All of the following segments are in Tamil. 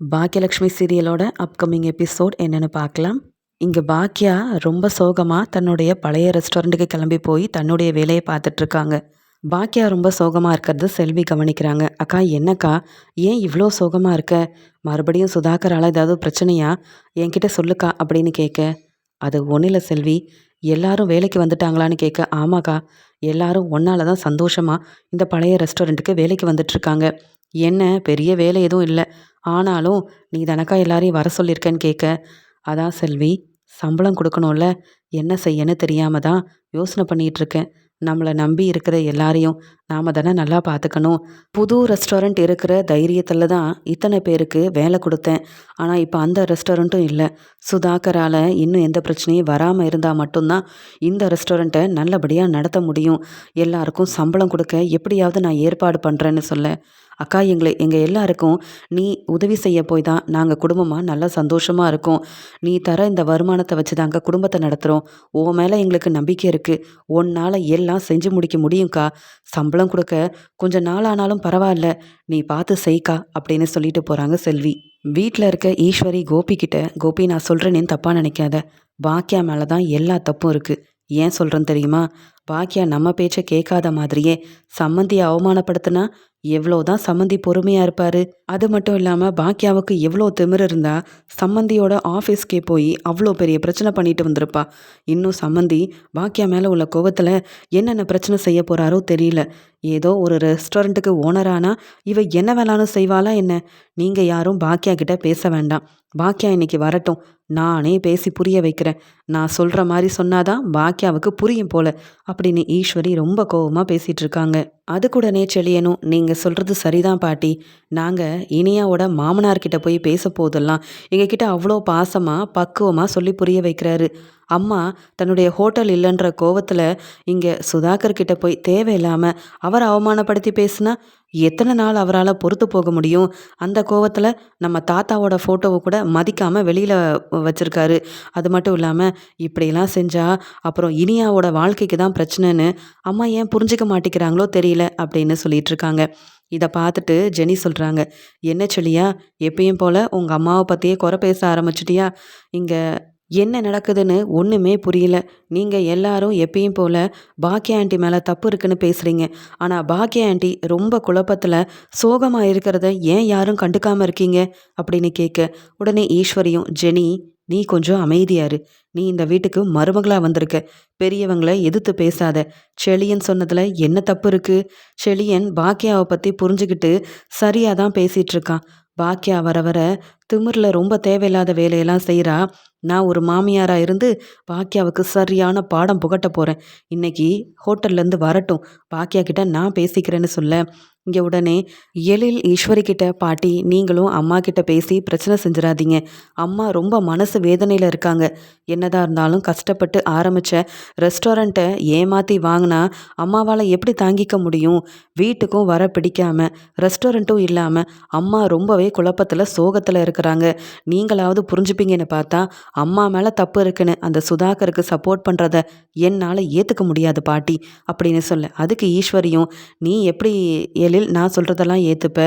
பாக்கியலக்ஷ்மி சீரியலோட அப்கமிங் எபிசோட் என்னென்னு பார்க்கலாம். இங்கே பாக்கியா ரொம்ப சோகமாக தன்னுடைய பழைய ரெஸ்டாரண்ட்டுக்கு கிளம்பி போய் தன்னுடைய வேலையை பார்த்துட்ருக்காங்க பாக்கியா ரொம்ப சோகமாக இருக்கிறது செல்வி கவனிக்கிறாங்க. அக்கா என்னக்கா? ஏன் இவ்வளோ சோகமாக இருக்க? மறுபடியும் சுதாகரால் ஏதாவது பிரச்சனையா? என்கிட்ட சொல்லுக்கா அப்படின்னு கேட்க. அது ஒன்றில் செல்வி. எல்லாரும் வேலைக்கு வந்துட்டாங்களான்னு கேட்க. ஆமாக்கா. எல்லாரும் ஒன்னால தான் சந்தோஷமாக இந்த பழைய ரெஸ்டாரண்ட்டுக்கு வேலைக்கு வந்துட்டுருக்காங்க என்ன பெரிய வேலை எதுவும் இல்லை. ஆனாலும் நீ தனக்கா எல்லாரையும் வர சொல்லியிருக்கேன்னு கேட்க அதான் செல்வி சம்பளம் கொடுக்கணும்ல என்ன செய்யன்னு தெரியாம தான் யோசனை பண்ணிகிட்டு இருக்கேன் நம்மளை நம்பி இருக்கிற எல்லாரையும் நாம் தானே நல்லா பார்த்துக்கணும். புது ரெஸ்டாரண்ட் இருக்கிற தைரியத்தில் தான் இத்தனை பேருக்கு வேலை கொடுத்தேன். ஆனால் இப்போ அந்த ரெஸ்டாரண்ட்டும் இல்லை. சுதாகரால் இன்னும் எந்த பிரச்சனையும் வராமல் இருந்தால் மட்டும்தான் இந்த ரெஸ்டாரண்ட்டை நல்லபடியாக நடத்த முடியும். எல்லாருக்கும் சம்பளம் கொடுக்க எப்படியாவது நான் ஏற்பாடு பண்ணுறேன்னு சொல்ல அக்கா எங்களை எங்கள் எல்லாருக்கும் நீ உதவி செய்ய போய் தான் நாங்கள் குடும்பமாக நல்லா சந்தோஷமாக இருக்கோம். நீ தர இந்த வருமானத்தை வச்சு தாங்க குடும்பத்தை நடத்துகிறோம் உன் மேலே எங்களுக்கு நம்பிக்கை இருக்குது உன்னால் எல்லாம் செஞ்சு முடிக்க முடியும்க்கா. சம்பளம் கொடுக்க கொஞ்சம் நாள் ஆனாலும் பரவாயில்ல. நீ பார்த்து செய்க்கா அப்படின்னு சொல்லிட்டு போகிறாங்க செல்வி. வீட்டில் இருக்க ஈஸ்வரி கோபி கிட்ட கோபி நான் சொல்கிறேன்னு தப்பாக நினைக்காத. பாக்கியா மேலே தான் எல்லா தப்பும் இருக்குது ஏன் சொல்கிறேன்னு தெரியுமா? பாக்கியா நம்ம பேச்சை கேட்காத மாதிரியே சம்மந்தியை அவமானப்படுத்தினா எவ்வளோ தான் சம்மந்தி பொறுமையாக இருப்பார் அது மட்டும் இல்லாமல் பாக்கியாவுக்கு எவ்வளோ திமிர் இருந்தால் சம்மந்தியோட ஆஃபீஸ்க்கே போய் அவ்வளோ பெரிய பிரச்சனை பண்ணிட்டு வந்திருப்பா. இன்னும் சம்மந்தி பாக்கியா மேலே உள்ள கோவத்தில் என்னென்ன பிரச்சனை செய்ய போகிறாரோ தெரியல. ஏதோ ஒரு ரெஸ்டாரண்ட்டுக்கு ஓனரானா இவ என்ன வேணாலும் செய்வாளா என்ன? நீங்கள் யாரும் பாக்கியா கிட்ட பேச வேண்டாம். பாக்கியா இன்னைக்கு வரட்டும். நானே பேசி புரிய வைக்கிறேன். நான் சொல்கிற மாதிரி சொன்னாதான் பாக்கியாவுக்கு புரியும் போல அப்படின்னு ஈஸ்வரி ரொம்ப கோபமாக பேசிகிட்டு இருக்காங்க. அதுக்குடனே செழியனும் நீங்கள் சொல்கிறது சரிதான் பாட்டி. நாங்கள் இனியாவோட மாமனார்கிட்ட போய் பேச போதெல்லாம் எங்ககிட்ட அவ்வளோ பாசமாக பக்குவமாக சொல்லி புரிய வைக்கிறாரு. அம்மா தன்னுடைய ஹோட்டல் இல்லைன்ற கோவத்தில் இங்கே சுதாகர் கிட்ட போய் தேவையில்லாமல் அவரை அவமானப்படுத்தி பேசுனா எத்தனை நாள் அவரால் பொறுத்து போக முடியும்? அந்த கோவத்தில் நம்ம தாத்தாவோட ஃபோட்டோவை கூட மதிக்காமல் வெளியில் வச்சுருக்காரு. அது மட்டும் இல்லாமல் இப்படியெல்லாம் செஞ்சால் அப்புறம் இனியாவோட வாழ்க்கைக்கு தான் பிரச்சனைன்னு அம்மா ஏன் புரிஞ்சிக்க மாட்டேங்கிறாங்களோ தெரியல அப்படின்னு சொல்லிட்டு இருக்காங்க. இதை பார்த்துட்டு ஜெனி சொல்கிறாங்க என்ன சொல்லியா எப்பயும் போல் உங்கள் அம்மாவை பற்றியே குறை பேச ஆரம்பிச்சிட்டியா? இங்கே என்ன நடக்குதுன்னு ஒன்றுமே புரியல. நீங்கள் எல்லாரும் எப்பயும் போல் பாக்கிய ஆண்டி மேலே தப்பு இருக்குன்னு பேசுகிறீங்க ஆனால் பாக்கிய ஆண்டி ரொம்ப குழப்பத்தில் சோகமாக இருக்கிறத ஏன் யாரும் கண்டுக்காமல் இருக்கீங்க? அப்படின்னு கேட்க உடனே ஈஸ்வரியும் ஜெனி நீ கொஞ்சம் அமைதியாரு. நீ இந்த வீட்டுக்கு மருமகளாக வந்திருக்க. பெரியவங்களை எதிர்த்து பேசாத. செழியன் சொன்னதில் என்ன தப்பு இருக்குது செழியன் பாக்கியாவை பற்றி புரிஞ்சுக்கிட்டு சரியாக தான் பேசிகிட்ருக்கான் பாக்கியா வர வர திமிரில் ரொம்ப தேவையில்லாத வேலையெல்லாம் செய்கிறா நான் ஒரு மாமியாராக இருந்து பாக்கியாவுக்கு சரியான பாடம் புகட்ட போகிறேன் இன்னைக்கு ஹோட்டல்லேருந்து வரட்டும். பாக்கியா கிட்ட நான் பேசிக்கிறேன்னு சொல்ல. இங்கே உடனே எழில் ஈஸ்வரி கிட்ட பாட்டி நீங்களும் அம்மா கிட்ட பேசி பிரச்சனை செஞ்சிடாதீங்க அம்மா ரொம்ப மனசு வேதனையில் இருக்காங்க. என்னதான் இருந்தாலும் கஷ்டப்பட்டு ஆரம்பித்த ரெஸ்டாரண்ட்டை ஏமாற்றி வாங்கினா அம்மாவால் எப்படி தாங்கிக்க முடியும்? வீட்டுக்கும் வர பிடிக்காம ரெஸ்டாரண்ட்டும் இல்லாமல் அம்மா ரொம்பவே குழப்பத்தில் சோகத்தில் இருக்க பார்க்குறாங்க. நீங்களாவது புரிஞ்சுப்பீங்கன்னு பார்த்தா அம்மா மேலே தப்பு இருக்குன்னு அந்த சுதாகருக்கு சப்போர்ட் பண்ணுறத என்னால் ஏற்றுக்க முடியாது பாட்டி அப்படின்னு சொல்ல. அதுக்கு ஈஸ்வரியும் நீ எப்படி எழில் நான் சொல்கிறதெல்லாம் ஏற்றுப்ப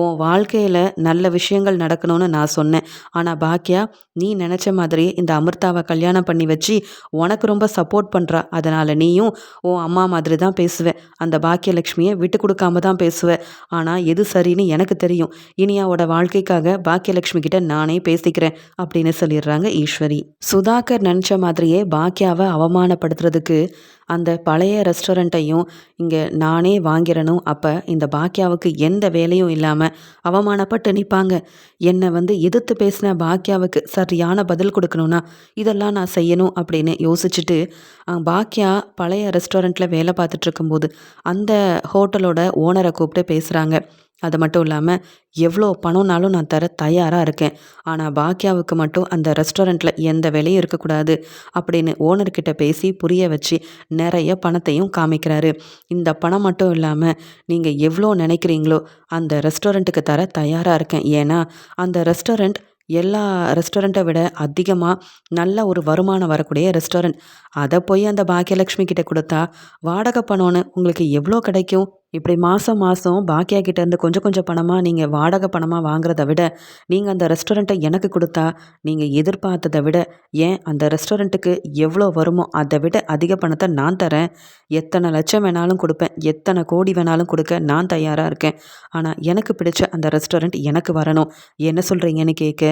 உன் வாழ்க்கையில் நல்ல விஷயங்கள் நடக்கணும்னு நான் சொன்னேன். ஆனால் பாக்கியா நீ நினச்ச மாதிரி இந்த அமிர்தாவை கல்யாணம் பண்ணி வச்சு உனக்கு ரொம்ப சப்போர்ட் பண்ணுறா அதனால் நீயும் உன் அம்மா மாதிரி தான் பேசுவேன் அந்த பாக்கியலட்சுமியை விட்டு கொடுக்காம தான் பேசுவேன் ஆனால் எது சரின்னு எனக்கு தெரியும். இனியாவோட வாழ்க்கைக்காக பாக்கியலட்சுமி கிட்ட நானே பேசிக்கிறேன் அப்படின்னு சொல்லிடுறாங்க ஈஸ்வரி. சுதாகர் நினச்ச மாதிரியே பாக்கியாவை அவமானப்படுத்துறதுக்கு அந்த பழைய ரெஸ்டாரண்ட்டையும் இங்கே நானே வாங்கிறனும் அப்போ இந்த பாக்கியாவுக்கு எந்த வேலையும் இல்லாமல் அவமானப்பட்டு நிற்பாங்க என்னை வந்து எதிர்த்து பேசின பாக்கியாவுக்கு சரியான பதில் கொடுக்கணும்னா இதெல்லாம் நான் செய்யணும் அப்படின்னு யோசிச்சுட்டு பாக்கியா பழைய ரெஸ்டாரண்ட்டில் வேலை பார்த்துட்டு இருக்கும்போது அந்த ஹோட்டலோட ஓனரை கூப்பிட்டு பேசுகிறாங்க அது மட்டும் இல்லாமல் எவ்வளோ பணம்னாலும் நான் தர தயாராக இருக்கேன். ஆனால் பாக்கியாவுக்கு மட்டும் அந்த ரெஸ்டாரண்ட்டில் எந்த வேலையும் இருக்கக்கூடாது அப்படின்னு ஓனர்கிட்ட பேசி புரிய வச்சு நிறைய பணத்தையும் காமிக்கிறாரு. இந்த பணம் மட்டும் இல்லாமல் நீங்கள் எவ்வளோ நினைக்கிறீங்களோ அந்த ரெஸ்டாரண்ட்டுக்கு தர தயாராக இருக்கேன். ஏன்னா அந்த ரெஸ்டாரண்ட் எல்லா ரெஸ்டாரண்ட்டை விட அதிகமாக நல்ல ஒரு வருமானம் வரக்கூடிய ரெஸ்டாரண்ட். அதை போய் அந்த பாக்கியலக்ஷ்மி கிட்டே கொடுத்தா வாடகை பணம்னு உங்களுக்கு எவ்வளோ கிடைக்கும்? இப்படி மாதம் மாதம் பாக்கியா கிட்டேருந்து கொஞ்சம் கொஞ்சம் பணமாக நீங்கள் வாடகை பணமாக வாங்குறத விட நீங்கள் அந்த ரெஸ்டாரண்ட்டை எனக்கு கொடுத்தா நீங்கள் எதிர்பார்த்ததை விட ஏன் அந்த ரெஸ்டாரண்ட்டுக்கு எவ்வளோ வருமோ அதை விட அதிக பணத்தை நான் தரேன். எத்தனை லட்சம் வேணாலும் கொடுப்பேன். எத்தனை கோடி வேணாலும் கொடுக்க நான் தயாராக இருக்கேன். ஆனால் எனக்கு பிடிச்ச அந்த ரெஸ்டாரண்ட் எனக்கு வரணும். என்ன சொல்கிறீங்கன்னு கேட்க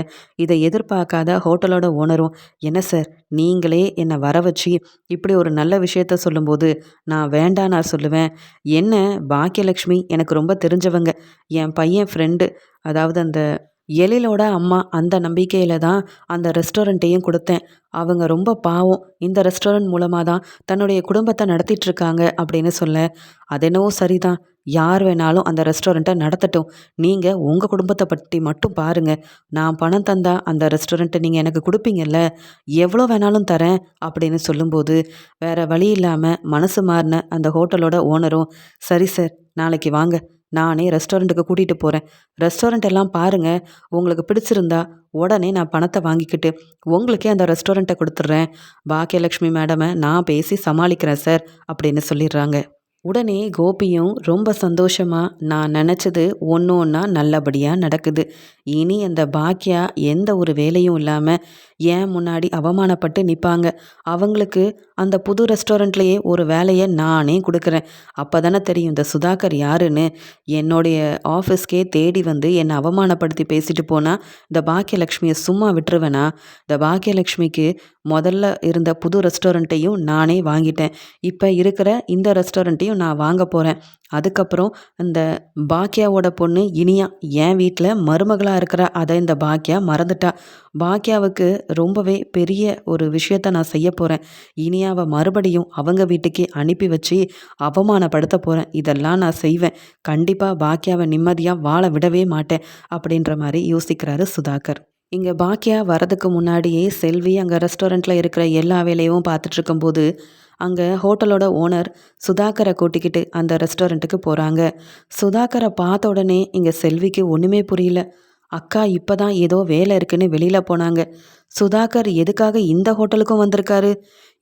இதை எதிர்பார்க்காத ஹோட்டலோட ஓனரும் என்ன சார் நீங்களே என்னை வர வச்சு இப்படி ஒரு நல்ல விஷயத்த சொல்லும்போது நான் வேண்டாம் நான் சொல்லுவேன். என்ன பாக்கியலக்ஷ்மி எனக்கு ரொம்ப தெரிஞ்சவங்க. என் பையன் ஃப்ரெண்டு அதாவது அந்த எழிலோட அம்மா அந்த நம்பிக்கையில் தான் அந்த ரெஸ்டாரண்ட்டையும் கொடுத்தேன். அவங்க ரொம்ப பாவம். இந்த ரெஸ்டாரண்ட் மூலமாக தான் தன்னுடைய குடும்பத்தை நடத்திட்டுருக்காங்க அப்படின்னு சொல்ல. அது என்னவோ சரிதான். யார் வேணாலும் அந்த ரெஸ்டாரண்ட்டை நடத்தட்டும். நீங்கள் உங்கள் குடும்பத்தை பற்றி மட்டும் பாருங்கள் நான் பணம் தந்தால் அந்த ரெஸ்டாரண்ட்டை நீங்கள் எனக்கு கொடுப்பீங்கல்ல. எவ்வளோ வேணாலும் தரேன் அப்படின்னு சொல்லும்போது வேறு வழி இல்லாமல் மனசு மாறின அந்த ஹோட்டலோட ஓனரும் சரி சார் நாளைக்கு வாங்க. நானே ரெஸ்டாரண்ட்டுக்கு கூட்டிகிட்டு போகிறேன் ரெஸ்டாரண்ட் எல்லாம் பாருங்கள் உங்களுக்கு பிடிச்சிருந்தா உடனே நான் பணத்தை வாங்கிக்கிட்டு உங்களுக்கே அந்த ரெஸ்டாரண்ட்டை கொடுத்துட்றேன் பாக்கியலக்ஷ்மி மேடமை நான் பேசி சமாளிக்கிறேன் சார் அப்படின்னு சொல்லிடுறாங்க. உடனே கோபியும் ரொம்ப சந்தோஷமாக நான் நினச்சது ஒன்று ஒன்றா நல்லபடியாக நடக்குது. இனி அந்த பாக்கியா எந்த ஒரு வேலையும் இல்லாமல் ஏன் முன்னாடி அவமானப்பட்டு நிற்பாங்க அவங்களுக்கு அந்த புது ரெஸ்டாரண்ட்லேயே ஒரு வேலையை நானே கொடுக்குறேன். அப்போ தானே தெரியும் இந்த சுதாகர் யாருன்னு. என்னுடைய ஆஃபீஸ்க்கே தேடி வந்து என்னை அவமானப்படுத்தி பேசிட்டு போனால் இந்த பாக்கியலக்ஷ்மியை சும்மா விட்டுருவேனா? இந்த பாக்கியலக்ஷ்மிக்கு முதல்ல இருந்த புது ரெஸ்டாரண்ட்டையும் நானே வாங்கிட்டேன். இப்போ இருக்கிற இந்த ரெஸ்டாரண்ட்டையும் நான் வாங்க போகிறேன் அதுக்கப்புறம் இந்த பாக்கியாவோட பொண்ணு இனியா என் வீட்டில் மருமகளாக இருக்கிற அதை இந்த பாக்கியா மறந்துட்டா. பாக்கியாவுக்கு ரொம்பவே பெரிய ஒரு விஷயத்த நான் செய்ய போகிறேன் இனியாவை மறுபடியும் அவங்க வீட்டுக்கே அனுப்பி வச்சு அவமானப்படுத்த போகிறேன் இதெல்லாம் நான் செய்வேன். கண்டிப்பாக பாக்கியாவை நிம்மதியாக வாழ விடவே மாட்டேன் அப்படின்ற மாதிரி யோசிக்கிறாரு சுதாகர். இங்கே பாக்கியா வரதுக்கு முன்னாடியே செல்வி அங்கே ரெஸ்டாரண்ட்டில் இருக்கிற எல்லா வேலையும் பார்த்துட்ருக்கும்போது அங்கே ஹோட்டலோட ஓனர் சுதாகரை கூட்டிக்கிட்டு அந்த ரெஸ்டாரண்ட்டுக்கு போகிறாங்க சுதாகரை பார்த்த உடனே இங்கே செல்விக்கு ஒன்றுமே புரியல. அக்கா இப்போ தான் ஏதோ வேலை இருக்குன்னு வெளியில் போனாங்க. சுதாகர் எதுக்காக இந்த ஹோட்டலுக்கும் வந்திருக்காரு?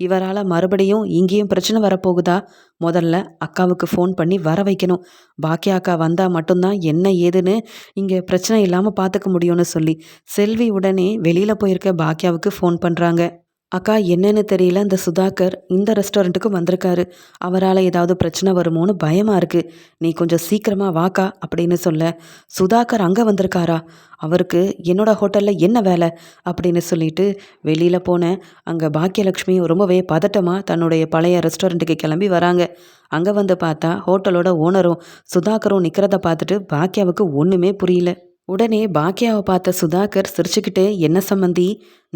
இவரால் மறுபடியும் இங்கேயும் பிரச்சனை வரப்போகுதா? முதல்ல அக்காவுக்கு ஃபோன் பண்ணி வர வைக்கணும். பாக்கியா அக்கா வந்தால் மட்டும்தான் என்ன ஏதுன்னு இங்கே பிரச்சனை இல்லாமல் பார்த்துக்க முடியும்னு சொல்லி. செல்வி உடனே வெளியில் போயிருக்க பாக்கியாவுக்கு ஃபோன் பண்ணுறாங்க அக்கா என்னன்னு தெரியல. அந்த சுதாகர் இந்த ரெஸ்டாரண்ட்டுக்கு வந்திருக்காரு. அவரால் ஏதாவது பிரச்சனை வருமோன்னு பயமாக இருக்குது நீ கொஞ்சம் சீக்கிரமாக வாக்கா அப்படின்னு சொல்ல. சுதாகர் அங்கே வந்திருக்காரா? அவருக்கு என்னோட ஹோட்டலில் என்ன வேலை? அப்படின்னு சொல்லிட்டு வெளியில் போனேன். அங்கே பாக்கியலக்ஷ்மி ரொம்பவே பதட்டமாக தன்னுடைய பழைய ரெஸ்டாரண்ட்டுக்கு கிளம்பி வராங்க. அங்கே வந்து பார்த்தா ஹோட்டலோட ஓனரும் சுதாகரும் நிற்கிறத பார்த்துட்டு பாக்கியாவுக்கு ஒன்றுமே புரியல. உடனே பாக்கியாவை பார்த்த சுதாகர் சிரிச்சுக்கிட்டு என்ன சம்மந்தி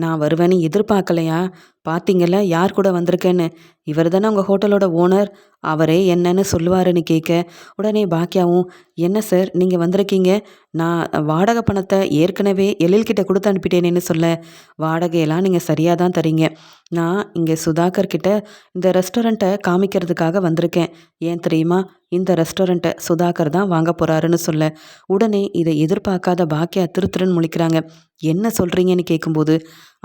நான் வருவேன்னு எதிர்பார்க்கலையா? பார்த்தீங்கல்ல யார் கூட வந்திருக்கேன்னு? இவர் தானே உங்கள் ஹோட்டலோட ஓனர். அவரே என்னன்னு சொல்லுவாருன்னு கேட்க உடனே பாக்கியாவும் என்ன சார் நீங்கள் வந்திருக்கீங்க? நான் வாடகை பணத்தை ஏற்கனவே எழில்கிட்ட கொடுத்து அனுப்பிட்டேனேன்னு சொல்ல. வாடகையெல்லாம் நீங்கள் சரியாக தான் தரீங்க. நான் இங்கே சுதாகர் கிட்ட இந்த ரெஸ்டாரண்ட்டை காமிக்கிறதுக்காக வந்திருக்கேன். ஏன் தெரியுமா? இந்த ரெஸ்டாரண்ட்டை சுதாகர் தான் வாங்க போகிறாருன்னு சொல்ல. உடனே இதை எதிர்பார்க்காத பாக்கியா திருத்திருன்னு முழிக்கிறாங்க. என்ன சொல்கிறீங்கன்னு கேட்கும்போது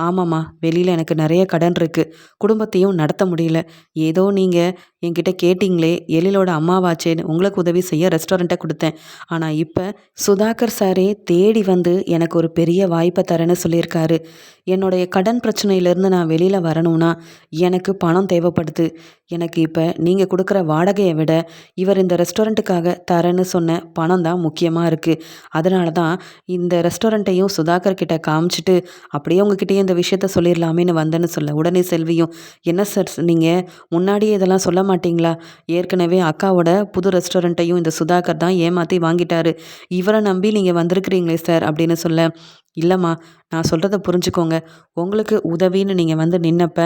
ஆமாம்மா வெளியில் எனக்கு நிறைய கடன் இருக்குது குடும்பத்தையும் நடத்த முடியல. ஏதோ நீங்கள் என்கிட்ட கேட்டிங்களே எழிலோட அம்மாவாச்சேன்னு உங்களுக்கு உதவி செய்ய ரெஸ்டாரண்ட்டை கொடுத்தேன். ஆனால் இப்போ சுதாகர் சாரே தேடி வந்து எனக்கு ஒரு பெரிய வாய்ப்பை தரேன்னு சொல்லியிருக்காரு. என்னுடைய கடன் பிரச்சனையிலேருந்து நான் வெளியில் வரணும்னா எனக்கு பணம் தேவைப்படுது. எனக்கு இப்போ நீங்கள் கொடுக்குற வாடகையை விட இவர் இந்த ரெஸ்டாரண்ட்டுக்காக தரேன்னு சொன்ன பணம் தான் முக்கியமாக இருக்குது அதனால தான் இந்த ரெஸ்டாரண்ட்டையும் சுதாகர் கிட்ட காமிச்சிட்டு அப்படியே உங்ககிட்டயே இந்த விஷயத்த சொல்லிடலாமேன்னு வந்தேன்னு சொல்ல. உடனே செல்வியும் என்ன சார் நீங்கள் முன்னாடியே இதெல்லாம் சொல்ல மாட்டிங்களா? ஏற்கனவே அக்காவோட புது ரெஸ்டாரண்ட்டையும் இந்த சுதாகர் தான் ஏமாற்றி வாங்கிட்டாரு. இவரை நம்பி நீங்கள் வந்திருக்கிறீங்களே சார் அப்படின்னு சொல்ல. இல்லைம்மா நான் சொல்கிறத புரிஞ்சுக்கோங்க. உங்களுக்கு உதவின்னு நீங்கள் வந்து நின்னப்ப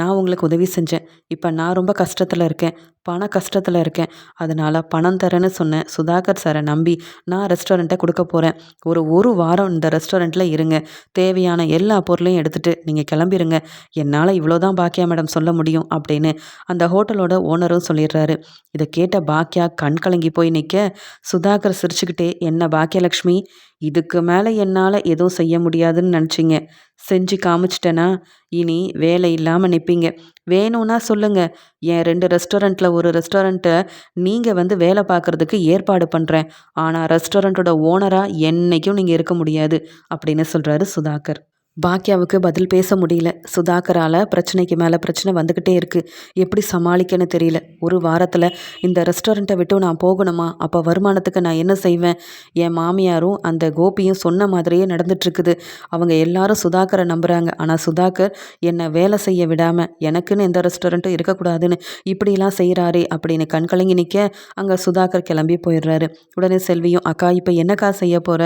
நான் உங்களுக்கு உதவி செஞ்சேன். இப்போ நான் ரொம்ப கஷ்டத்தில் இருக்கேன். பண கஷ்டத்தில் இருக்கேன். அதனால் பணம் தரேன்னு சொன்னேன். சுதாகர் சாரை நம்பி நான் ரெஸ்டாரண்ட்டை கொடுக்க போகிறேன் ஒரு ஒரு வாரம் இந்த ரெஸ்டாரண்ட்டில் இருங்க. தேவையான எல்லா பொருளையும் எடுத்துகிட்டு நீங்கள் கிளம்பிடுங்க என்னால் இவ்வளோ தான் பாக்கியா மேடம் சொல்ல முடியும் அப்படின்னு அந்த ஹோட்டலோட ஓனரும் சொல்லிடுறாரு. இதை கேட்ட பாக்கியா கண் கலங்கி போய் நிற்க சுதாகர் சிரிச்சுக்கிட்டே என்ன பாக்கியலக்ஷ்மி? இதுக்கு மேலே என்னால் எதுவும் செய்ய முடியாதுன்னு நினச்சிங்க. செஞ்சு காமிச்சிட்டேனா? இனி வேலை இல்லாமல் நிற்பீங்க வேணும்னா சொல்லுங்கள் என் ரெண்டு ரெஸ்டாரண்ட்டில் ஒரு ரெஸ்டாரண்ட்டை நீங்கள் வந்து வேலை பார்க்குறதுக்கு ஏற்பாடு பண்ணுறேன் ஆனால் ரெஸ்டாரண்ட்டோட ஓனராக என்றைக்கும் நீங்கள் இருக்க முடியாது. அப்படின்னு சொல்கிறாரு சுதாகர். பாக்கியாவுக்கு பதில் பேச முடியல. சுதாகரால் பிரச்சனைக்கு மேலே பிரச்சனை வந்துக்கிட்டே இருக்குது எப்படி சமாளிக்கன்னு தெரியல. ஒரு வாரத்தில் இந்த ரெஸ்டாரண்ட்டை விட்டு நான் போகணுமா? அப்போ வருமானத்துக்கு நான் என்ன செய்வேன்? என் மாமியாரும் அந்த கோபியும் சொன்ன மாதிரியே நடந்துட்டுருக்குது அவங்க எல்லாரும் சுதாகரை நம்புகிறாங்க ஆனால் சுதாகர் என்னை வேலை செய்ய விடாமல் எனக்குன்னு எந்த ரெஸ்டாரண்ட்டும் இருக்கக்கூடாதுன்னு இப்படிலாம் செய்கிறாரே அப்படின்னு கண்கலங்கி நிற்க அங்கே சுதாகர் கிளம்பி போயிடுறாரு. உடனே செல்வியும் அக்கா இப்போ என்னக்கா செய்ய போகிற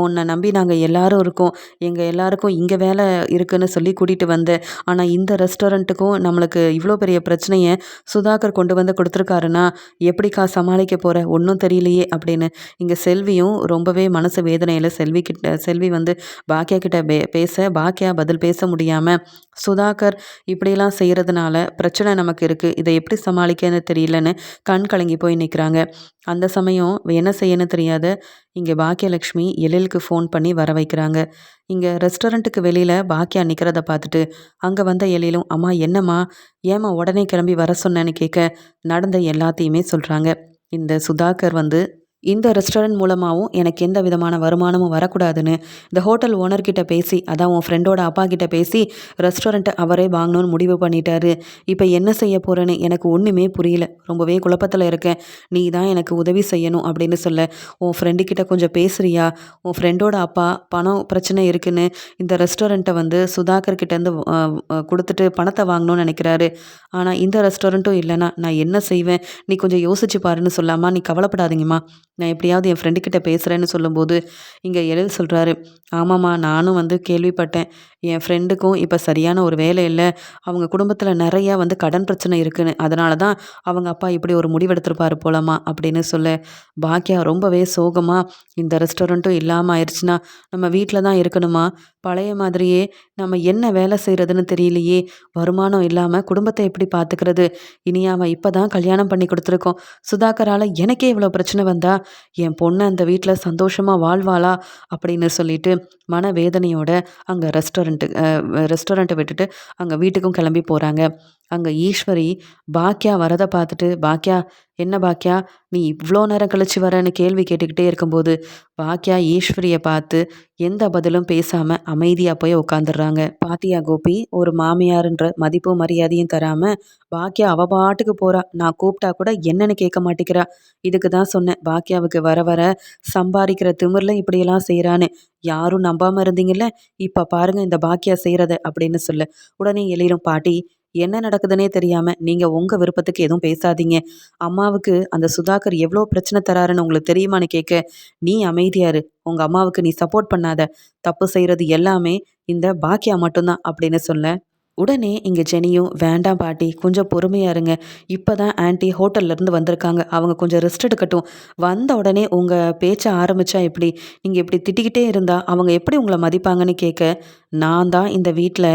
உன்னை நம்பி நாங்கள் எல்லாரும் இருக்கோம். எங்கள் எல்லாருக்கும் இங்கே இங்கே வேலை இருக்குதுன்னு சொல்லி கூட்டிகிட்டு வந்தேன் ஆனால் இந்த ரெஸ்டாரண்ட்டுக்கும் நம்மளுக்கு இவ்வளோ பெரிய பிரச்சனையை சுதாகர் கொண்டு வந்து கொடுத்துருக்காருன்னா எப்படிக்கா சமாளிக்க போகிற ஒன்றும் தெரியலையே அப்படின்னு. இங்கே செல்வியும் ரொம்பவே மனசு வேதனையில் செல்வி கிட்ட செல்வி வந்து பாக்கியா கிட்ட பே பேச பாக்கியா பதில் பேச முடியாமல் சுதாகர் இப்படியெல்லாம் செய்கிறதுனால பிரச்சனை நமக்கு இருக்குது இதை எப்படி சமாளிக்கன்னு தெரியலன்னு கண் கலங்கி போய் நிற்கிறாங்க அந்த சமயம் என்ன செய்யணும் தெரியாத இங்கே பாக்கியலக்ஷ்மி எழிலுக்கு ஃபோன் பண்ணி வர வைக்கிறாங்க. இங்கே ரெஸ்டாரண்ட்டுக்கு வெளியில் பாக்கியா நிற்கிறத பார்த்துட்டு அங்கே வந்த எழிலும் அம்மா என்னம்மா? ஏம்மா உடனே கிளம்பி வர சொன்னேன்னு கேட்க நடந்த எல்லாத்தையுமே சொல்கிறாங்க இந்த சுதாகர் வந்து இந்த ரெஸ்டாரண்ட் மூலமாகவும் எனக்கு எந்த விதமான வருமானமும் வரக்கூடாதுன்னு இந்த ஹோட்டல் ஓனர்கிட்ட பேசி அதான் உன் ஃப்ரெண்டோட அப்பா கிட்ட பேசி ரெஸ்டாரண்ட்டை அவரே வாங்கணும்னு முடிவு பண்ணிட்டாரு. இப்போ என்ன செய்ய போகிறேன்னு எனக்கு ஒன்றுமே புரியல. ரொம்பவே குழப்பத்தில் இருக்கேன். நீ தான் எனக்கு உதவி செய்யணும் அப்படின்னு சொல்ல. உன் ஃப்ரெண்டுக்கிட்ட கொஞ்சம் பேசுறியா? உன் ஃப்ரெண்டோட அப்பா பணம் பிரச்சனை இருக்குன்னு இந்த ரெஸ்டாரண்ட்டை வந்து சுதாகர் கிட்டேருந்து கொடுத்துட்டு பணத்தை வாங்கணும்னு நினைக்கிறாரு. ஆனால் இந்த ரெஸ்டாரண்ட்டும் இல்லைனா நான் என்ன செய்வேன்? நீ கொஞ்சம் யோசிச்சு பாருன்னு சொல்லாமா? நீ கவலைப்படாதீங்கம்மா. நான் எப்படியாவது என் ஃப்ரெண்டுக்கிட்ட பேசுகிறேன்னு சொல்லும்போது இங்கே எழில் சொல்கிறாரு ஆமாம்மா நானும் வந்து கேள்விப்பட்டேன். என் ஃப்ரெண்டுக்கும் இப்போ சரியான ஒரு வேலை இல்லை. அவங்க குடும்பத்தில் நிறையா வந்து கடன் பிரச்சனை இருக்குன்னு. அதனால தான் அவங்க அப்பா இப்படி ஒரு முடிவெடுத்திருப்பாரு போலாமா அப்படின்னு சொல்ல பாக்கியா ரொம்பவே சோகமாக இந்த ரெஸ்டாரண்ட்டும் இல்லாமல் ஆயிடுச்சுன்னா நம்ம வீட்டில் தான் இருக்கணுமா? பழைய மாதிரியே நம்ம என்ன வேலை செய்கிறதுன்னு தெரியலையே. வருமானம் இல்லாமல் குடும்பத்தை எப்படி பார்த்துக்கிறது இனியாமல் இப்போ தான் கல்யாணம் பண்ணி கொடுத்துருக்கோம். சுதாகரால் எனக்கே இவ்வளோ பிரச்சனை வந்தா என் பொண்ணு அந்த வீட்டில் சந்தோஷமாக வாழ்வாளா? அப்படின்னு சொல்லிட்டு மனவேதனையோட அங்கே ரெஸ்டாரண்ட் ரெஸ்டாரண்ட்டு ரெஸ்டாரண்ட்டை விட்டுட்டு அங்கே வீட்டுக்கும் கிளம்பி போகிறாங்க அங்கே ஈஸ்வரி பாக்கியா வரதை பார்த்துட்டு பாக்கியா என்ன பாக்கியா நீ இவ்வளோ நேரம் கழிச்சு வரேன்னு கேள்வி கேட்டுக்கிட்டே இருக்கும்போது பாக்கியா ஈஸ்வரியை பார்த்து எந்த பதிலும் பேசாமல் அமைதியாக போய் உட்காந்துடுறாங்க பாத்தியா கோபி ஒரு மாமியாருன்ற மதிப்பும் மரியாதையும் தராமல் பாக்கியா அவ பாட்டுக்கு போகிறா நான் கூப்பிட்டா கூட என்னன்னு கேட்க மாட்டேங்கிறா. இதுக்கு தான் சொன்னேன் பாக்கியாவுக்கு வர வர சம்பாதிக்கிற திமிரில் இப்படியெல்லாம் செய்கிறான்னு யாரும் நம்பாமல் இருந்தீங்கல்ல இப்போ பாருங்கள் இந்த பாக்கியா செய்கிறத அப்படின்னு சொல்ல. உடனே எழிலும் பாட்டி என்ன நடக்குதுன்னே தெரியாமல் நீங்கள் உங்கள் விருப்பத்துக்கு எதுவும் பேசாதீங்க. அம்மாவுக்கு அந்த சுதாகர் எவ்வளோ பிரச்சனை தராருன்னு உங்களுக்கு தெரியுமான்னு கேட்க நீ அமைதியாரு. உங்கள் அம்மாவுக்கு நீ சப்போர்ட் பண்ணாத. தப்பு செய்கிறது எல்லாமே இந்த பாக்கியா மட்டும்தான் அப்படின்னு சொல்ல உடனே இங்கே ஜெனியும் வேண்டாம் பாட்டி கொஞ்சம் பொறுமையாக இருங்க. இப்போ தான் ஆன்ட்டி ஹோட்டல்லேருந்து வந்திருக்காங்க. அவங்க கொஞ்சம் ரெஸ்ட் எடுக்கட்டும். வந்த உடனே உங்கள் பேச்சை ஆரம்பித்தா எப்படி? நீங்கள் இப்படி திட்டிக்கிட்டே இருந்தால் அவங்க எப்படி உங்களை மதிப்பாங்கன்னு கேட்க நான் தான் இந்த வீட்டில்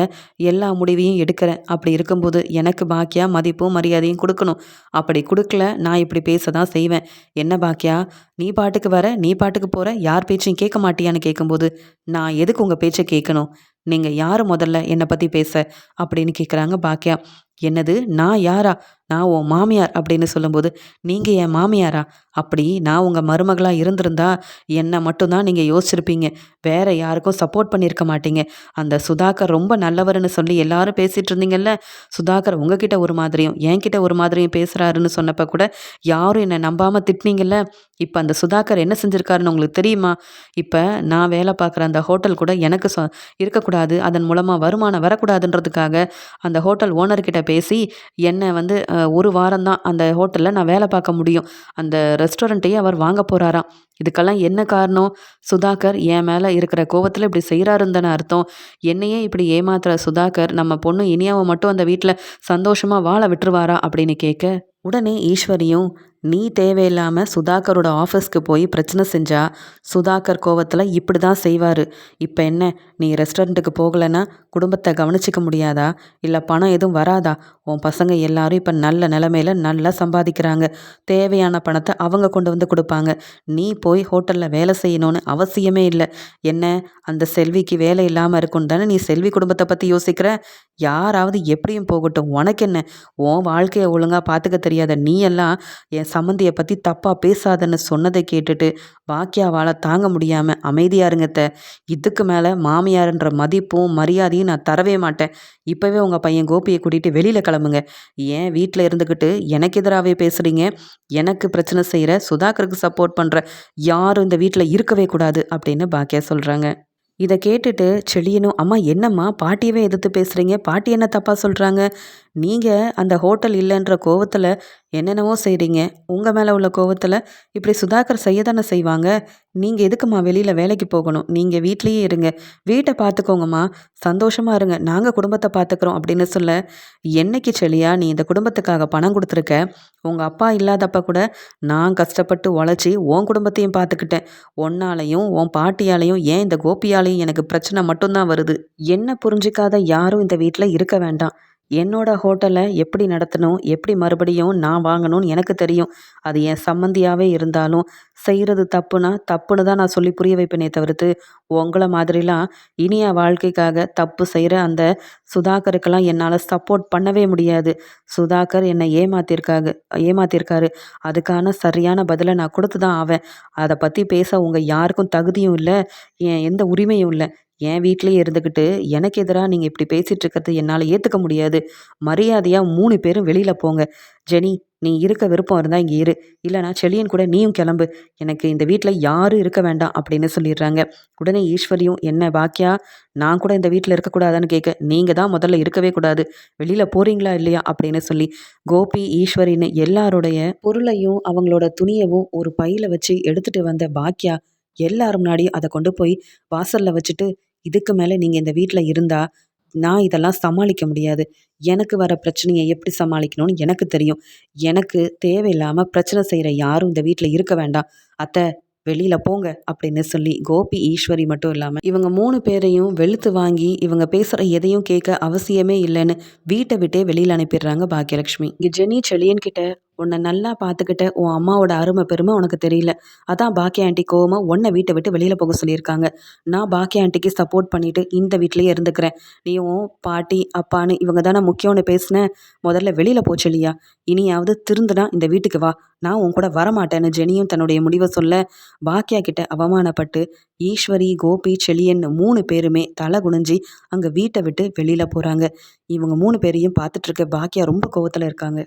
எல்லா முடிவையும் எடுக்கிறேன். அப்படி இருக்கும்போது எனக்கு பாக்கியா மதிப்பும் மரியாதையும் கொடுக்கணும். அப்படி கொடுக்கல நான் இப்படி பேச தான் செய்வேன். என்ன பாக்கியா நீ பாட்டுக்கு வர நீ பாட்டுக்கு போகிற யார் பேச்சையும் கேட்க மாட்டியான்னு கேட்கும்போது நான் எதுக்கு உங்கள் பேச்சை கேட்கணும் நீங்கள் யார் முதல்ல என்னை பற்றி பேச அப்படின்னு கேட்குறாங்க பாக்கியா. என்னது நான் யாரா? நான் உன் மாமியார் அப்படின்னு சொல்லும்போது நீங்கள் என் மாமியாரா? அப்படி நான் உங்கள் மருமகளாக இருந்திருந்தா என்னை மட்டும்தான் நீங்கள் யோசிச்சிருப்பீங்க. வேற யாருக்கும் சப்போர்ட் பண்ணியிருக்க மாட்டீங்க. அந்த சுதாகர் ரொம்ப நல்லவர்னு சொல்லி எல்லாரும் பேசிகிட்டு இருந்தீங்கல்ல? சுதாகர் உங்ககிட்ட ஒரு மாதிரியும் என்கிட்ட ஒரு மாதிரியும் பேசுகிறாருன்னு சொன்னப்போ கூட யாரும் என்னை நம்பாமல் திட்டினீங்கல்ல? இப்போ அந்த சுதாகர் என்ன செஞ்சுருக்காருன்னு உங்களுக்கு தெரியுமா? இப்போ நான் வேலை பார்க்குற அந்த ஹோட்டல் கூட எனக்கு சொ இருக்கக்கூடாது. அதன் மூலமாக வருமானம் வரக்கூடாதுன்றதுக்காக அந்த ஹோட்டல் ஓனர்கிட்ட பேசி என்னை வந்து ஒரு வாரம் தான் அந்த ஹோட்டலில் நான் வேலை பார்க்க முடியும். அந்த ரெஸ்டாரண்ட்டையே அவர் வாங்க போகிறாராம் இதுக்கெல்லாம் என்ன காரணம்? சுதாகர் என் மேலே இருக்கிற கோவத்தில் இப்படி செய்கிறாருன்னு தானே அர்த்தம். என்னையே இப்படி ஏமாத்துற சுதாகர் நம்ம பொண்ணு இனியாவை மட்டும் அந்த வீட்டில் சந்தோஷமாக வாழ விட்டுருவாரா? அப்படின்னு கேட்க உடனே ஈஸ்வரியும் நீ தேவையில்லாமல் சுதாகரோட ஆஃபீஸ்க்கு போய் பிரச்சனை செஞ்சா சுதாகர் கோவத்தில் இப்படி தான் செய்வார். இப்போ என்ன நீ ரெஸ்டாரண்ட்டுக்கு போகலைன்னா குடும்பத்தை கவனிச்சிக்க முடியாதா? இல்லை பணம் எதுவும் வராதா? உன் பசங்க எல்லாரும் இப்போ நல்ல நிலமையில நல்லா சம்பாதிக்கிறாங்க. தேவையான பணத்தை அவங்க கொண்டு வந்து கொடுப்பாங்க. நீ போய் ஹோட்டலில் வேலை செய்யணும்னு அவசியமே இல்லை. என்ன அந்த செல்விக்கு வேலை இல்லாமல் இருக்குன்னு தானே நீ செல்வி குடும்பத்தை பற்றி யோசிக்கிற? யாராவது எப்படியும் போகட்டும். உனக்கு என்ன? உன் வாழ்க்கையை ஒழுங்காக பார்த்துக்க தெரியாத நீ எல்லாம் என் சம்மந்தியை பற்றி தப்பாக பேசாதன்னு சொன்னதை கேட்டுட்டு பாக்கியாவால் தாங்க முடியாமல் அமைதியாக இருங்கத்த இதுக்கு மேலே மாமியாருன்ற மதிப்பும் மரியாதையும் நான் தரவே மாட்டேன். இப்போவே உங்கள் பையன் கோபியை கூட்டிகிட்டு வெளியில் கிளம்புங்க. ஏன் வீட்டில் இருந்துக்கிட்டு எனக்கு எதிராகவே பேசுகிறீங்க எனக்கு பிரச்சனை செய்கிற சுதாகருக்கு சப்போர்ட் பண்ணுற யாரும் இந்த வீட்டில் இருக்கவே கூடாது அப்படின்னு பாக்கியா சொல்கிறாங்க இதை கேட்டுட்டு செழியனும் அம்மா என்னம்மா? பாட்டியவே எதிர்த்து பேசுகிறீங்க பாட்டி என்ன தப்பாக சொல்கிறாங்க நீங்கள் அந்த ஹோட்டல் இல்லைன்ற கோவத்தில் என்னென்னவோ செய்கிறீங்க உங்கள் மேலே உள்ள கோவத்தில் இப்படி சுதாகர் செய்ய தானே செய்வாங்க? நீங்கள் எதுக்குமா வெளியில் வேலைக்கு போகணும்? நீங்கள் வீட்லேயே இருங்க. வீட்டை பார்த்துக்கோங்கம்மா சந்தோஷமாக இருங்க. நாங்கள் குடும்பத்தை பார்த்துக்குறோம் அப்படின்னு சொல்ல என்னைக்கு செளியா நீ இந்த குடும்பத்துக்காக பணம் கொடுத்துருக்க? உங்கள் அப்பா இல்லாதப்ப கூட நான் கஷ்டப்பட்டு உழைச்சி உன் குடும்பத்தையும் பார்த்துக்கிட்டேன் ஒன்னாலையும் உன் பாட்டியாலையும் ஏன் இந்த கோபியாலையும் எனக்கு பிரச்சனை மட்டும்தான் வருது? என்ன புரிஞ்சிக்காத யாரும் இந்த வீட்டில் இருக்க வேண்டாம். என்னோட ஹோட்டலை எப்படி நடத்தணும் எப்படி மறுபடியும் நான் வாங்கணும்னு எனக்கு தெரியும். அது என் சம்மந்தியாகவே இருந்தாலும் செய்கிறது தப்புனா தப்புன்னு தான் நான் சொல்லி புரிய வைப்பேனே தவிர்த்து உங்களை மாதிரிலாம் இனிய வாழ்க்கைக்காக தப்பு செய்கிற அந்த சுதாகருக்கெல்லாம் என்னால் சப்போர்ட் பண்ணவே முடியாது. சுதாகர் என்னை ஏமாத்திருக்காங்க ஏமாத்திருக்காரு. அதுக்கான சரியான பதிலை நான் கொடுத்து தான் ஆவேன். அதை பற்றி பேச உங்கள் யாருக்கும் தகுதியும் இல்லை என் எந்த உரிமையும் இல்லை. என் வீட்லேயே இருந்துக்கிட்டு எனக்கு எதிராக நீங்கள் இப்படி பேசிகிட்டு இருக்கிறது என்னால் ஏற்றுக்க முடியாது. மரியாதையாக மூணு பேரும் வெளியில் போங்க. ஜெனி நீ இருக்க விருப்பம் இருந்தால் இங்கே இரு. இல்லைனா செழியன் கூட நீயும் கிளம்பு. எனக்கு இந்த வீட்டில் யாரும் இருக்க வேண்டாம் அப்படின்னு சொல்லிடுறாங்க. உடனே ஈஸ்வரியும் என்ன பாக்கியா நான் கூட இந்த வீட்டில் இருக்கக்கூடாதான்னு கேட்க நீங்கள் தான் முதல்ல இருக்கவே கூடாது. வெளியில் போகிறீங்களா இல்லையா? அப்படின்னு சொல்லி கோபி ஈஸ்வரின்னு எல்லாருடைய பொருளையும் அவங்களோட துணியவும் ஒரு பையில் வச்சு எடுத்துகிட்டு வந்த பாக்கியா எல்லாரும் முன்னாடியும் அதை கொண்டு போய் வாசலில் வச்சுட்டு இதுக்கு மேலே நீங்கள் இந்த வீட்டில் இருந்தால் நான் இதெல்லாம் சமாளிக்க முடியாது. எனக்கு வர பிரச்சனையை எப்படி சமாளிக்கணும்னு எனக்கு தெரியும். எனக்கு தேவையில்லாமல் பிரச்சனை செய்கிற யாரும் இந்த வீட்டில் இருக்க வேண்டாம். அத்தை வெளியில் போங்க அப்படின்னு சொல்லி கோபி ஈஸ்வரி மட்டும் இல்லாமல் இவங்க மூணு பேரையும் வெளுத்து வாங்கி இவங்க பேசுகிற எதையும் கேட்க அவசியமே இல்லைன்னு வீட்டை விட்டே வெளியில் அனுப்பிடுறாங்க பாக்கியலட்சுமி. இங்கே ஜெனி செளியன் கிட்ட உன்னை நல்லா பார்த்துக்கிட்ட உன் அம்மாவோட அருமை பெருமை உனக்கு தெரியல. அதான் பாக்கிய ஆண்டி கோவமாக உன்னை வீட்டை விட்டு வெளியில் போக சொல்லியிருக்காங்க. நான் பாக்கிய ஆண்டிக்கு சப்போர்ட் பண்ணிவிட்டு இந்த வீட்லேயே இருந்துக்கிறேன். நீயும் பாட்டி அப்பான்னு இவங்க தானே முக்கியம்னு பேசினேன் முதல்ல வெளியில் போச்சு இல்லையா இனியாவது திருந்துனா இந்த வீட்டுக்கு வா. நான் உன் கூட வரமாட்டேன்னு ஜெனியும் தன்னுடைய முடிவை சொல்ல பாக்கியா கிட்ட அவமானப்பட்டு ஈஸ்வரி கோபி செழியன் மூணு பேருமே தலை குனிஞ்சி அங்கே வீட்டை விட்டு வெளியில் போகிறாங்க இவங்க மூணு பேரையும் பார்த்துட்ருக்க பாக்கியா ரொம்ப கோவத்தில் இருக்காங்க.